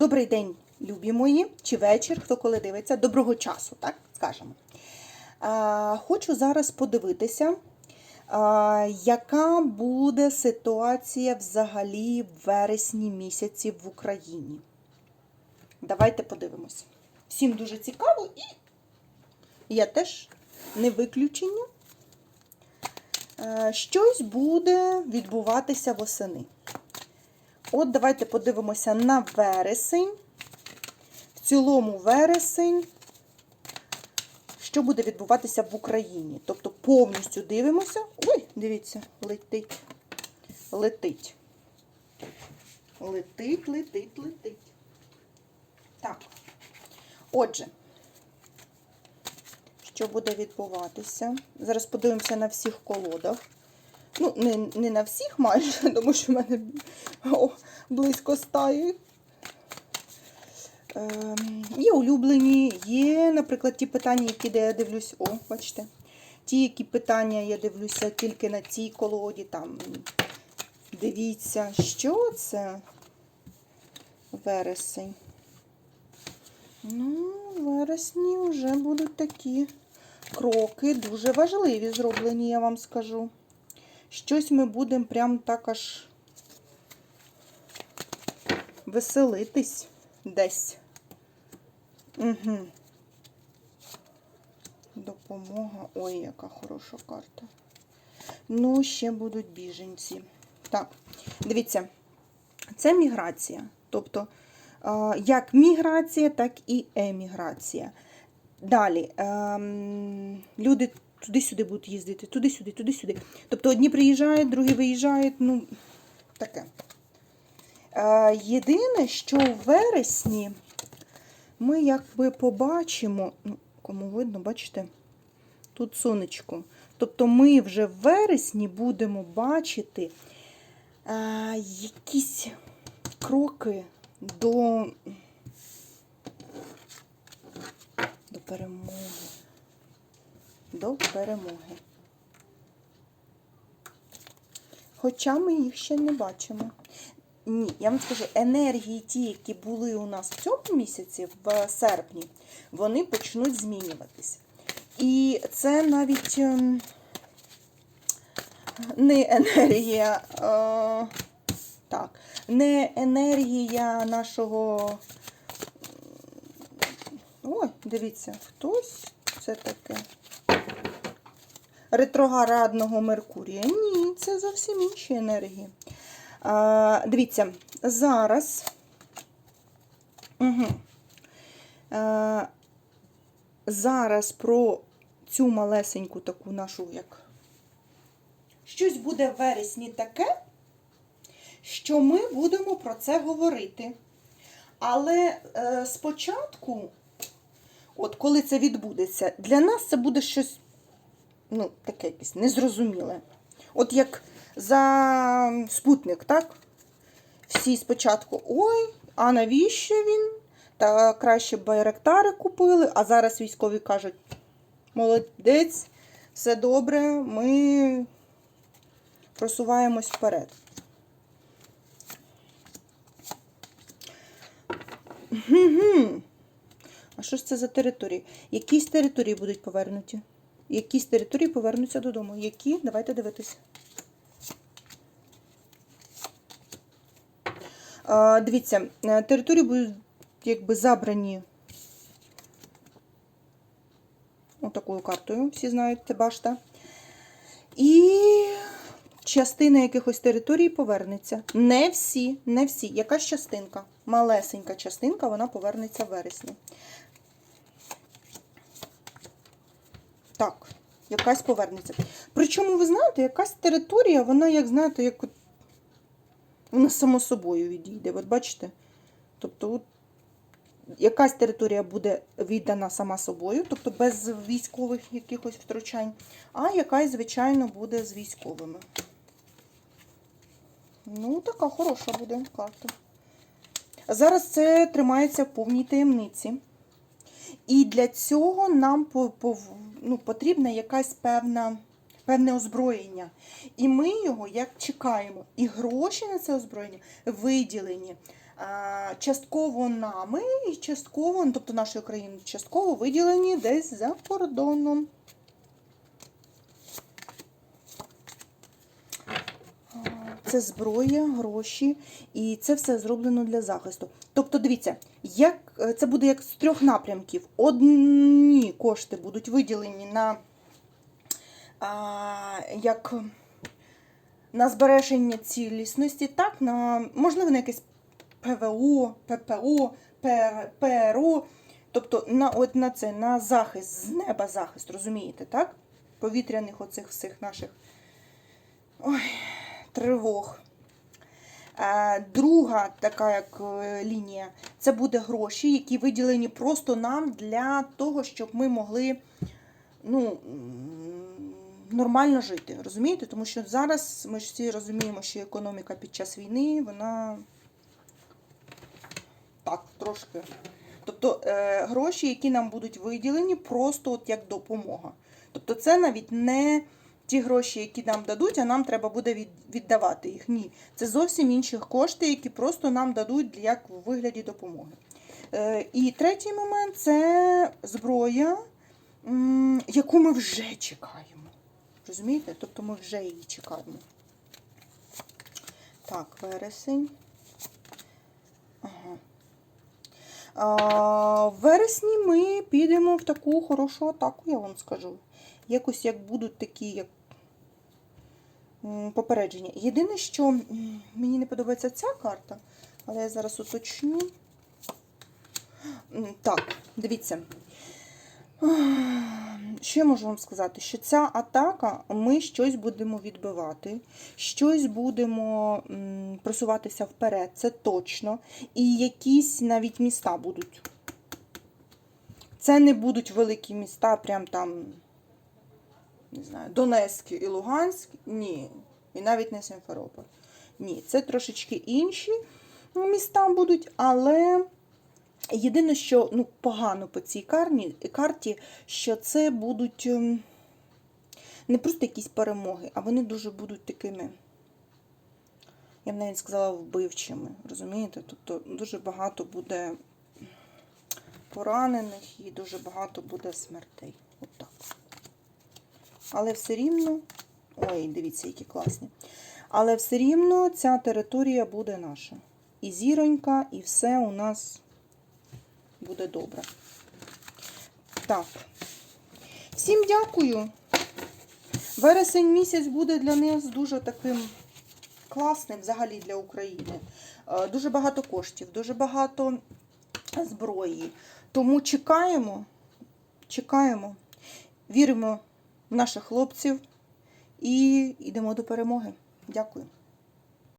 Добрий день, любі мої, чи вечір, хто коли дивиться. Доброго часу, так скажемо. А, хочу зараз подивитися, а, яка буде ситуація взагалі в вересні місяці в Україні. Давайте подивимось. Всім дуже цікаво і я теж не виключення. Щось буде відбуватися восени. От давайте подивимося на вересень. В цілому вересень, що буде відбуватися в Україні. Тобто повністю дивимося. Ой, дивіться, летить. Летить. Летить, летить, летить. Так. Отже, що буде відбуватися? Зараз подивимося на всіх колодах. Ну, не, не на всіх майже, тому що в мене о, близько стаї. Ем, є улюблені, є, наприклад, ті питання, які де я дивлюсь, о, бачите. Ті, які питання я дивлюся тільки на цій колоді, там дивіться, що це вересень. Ну, вересні вже будуть такі кроки, дуже важливі зроблені, я вам скажу. Щось ми будемо прям так аж веселитись десь. Угу. Допомога. Ой, яка хороша карта. Ну, ще будуть біженці. Так, дивіться, це міграція. Тобто, як міграція, так і еміграція. Далі, ем, люди туди-сюди будуть їздити, туди-сюди, туди-сюди. Тобто одні приїжджають, другі виїжджають, ну, таке. Е, єдине, що в вересні ми якби побачимо, ну, кому видно, бачите, тут сонечко. Тобто ми вже в вересні будемо бачити е, якісь кроки до, до перемоги. До перемоги. Хоча ми їх ще не бачимо. Ні, я вам скажу, енергії, ті, які були у нас в цьому місяці, в серпні, вони почнуть змінюватись. І це навіть ем, не енергія, е, так, не енергія нашого. Ой, дивіться, хтось це таке. Ретроградного Меркурія. Ні, це зовсім інші енергії. А, Дивіться, зараз. Угу. А, зараз про цю малесеньку таку нашу, як. Щось буде в вересні таке, що ми будемо про це говорити. Але е, спочатку, от коли це відбудеться, для нас це буде щось, ну, таке якесь незрозуміле. От як за спутник, так? Всі спочатку, ой, а навіщо він? Та краще байректари купили, а зараз військові кажуть, молодець, все добре, ми просуваємось вперед. Гм-гм. А що ж це за території? Якісь території будуть повернуті? Якісь території повернуться додому. Які? Давайте дивитися. Дивіться, е, території будуть якби забрані отакою картою, всі знають, це башта. І частина якихось територій повернеться. Не всі, не всі. Якась частинка, малесенька частинка, вона повернеться в вересні. Так, якась повернеться. Причому, ви знаєте, якась територія, вона, як знаєте, як от вона само собою відійде. От бачите? Тобто, от якась територія буде віддана сама собою, тобто без військових якихось втручань, а якась, звичайно, буде з військовими. Ну, така хороша буде карта. Зараз це тримається в повній таємниці. І для цього нам по- по- ну, потрібна якась певна певне озброєння. І ми його як чекаємо. І гроші на це озброєння виділені. частково нами і частково, ну, тобто нашою країною, частково виділені десь за кордоном. А, Це зброя, гроші, і це все зроблено для захисту. Тобто, дивіться, як, е, це буде як з трьох напрямків. Одні кошти будуть виділені на а, як на збереження цілісності, так, на, можливо, на якесь ПВО, ППО, ПР, ПРО, тобто на, от на це, на захист, з неба захист, розумієте, так? Повітряних оцих всіх наших ой, тривог. Е, Друга така як е, лінія це буде гроші, які виділені просто нам для того, щоб ми могли ну, нормально жити. Розумієте? Тому що зараз ми ж всі розуміємо, що економіка під час війни, вона так, трошки. Тобто е, гроші, які нам будуть виділені, просто от як допомога. Тобто, це навіть не ті гроші, які нам дадуть, а нам треба буде віддавати їх. Ні. Це зовсім інші кошти, які просто нам дадуть як в вигляді допомоги. Е, і третій момент це зброя, яку ми вже чекаємо. Розумієте? Тобто ми вже її чекаємо. Так, вересень. Ага. А, в вересні ми підемо в таку хорошу атаку, я вам скажу. Якось як будуть такі, як попередження. Єдине, що мені не подобається ця карта, але я зараз уточню. Так, дивіться. Що я можу вам сказати? Що ця атака, ми щось будемо відбивати, щось будемо просуватися вперед, це точно. І якісь навіть міста будуть. Це не будуть великі міста, прям там, не знаю, Донецьк і Луганськ. Ні. І навіть не Симферополь. Ні, це трошечки інші міста будуть, але. Єдине, що ну, погано по цій карні, карті, що це будуть ем, не просто якісь перемоги, а вони дуже будуть такими, я б навіть сказала, вбивчими. Розумієте? Тобто дуже багато буде поранених і дуже багато буде смертей. Але все рівно. Ой, дивіться, які класні. Але все рівно ця територія буде наша. І зіронька, і все у нас буде добре. Так. Всім дякую. Вересень місяць буде для нас дуже таким класним взагалі для України. Е, Дуже багато коштів, дуже багато зброї. Тому чекаємо, чекаємо, віримо в наших хлопців і йдемо до перемоги. Дякую.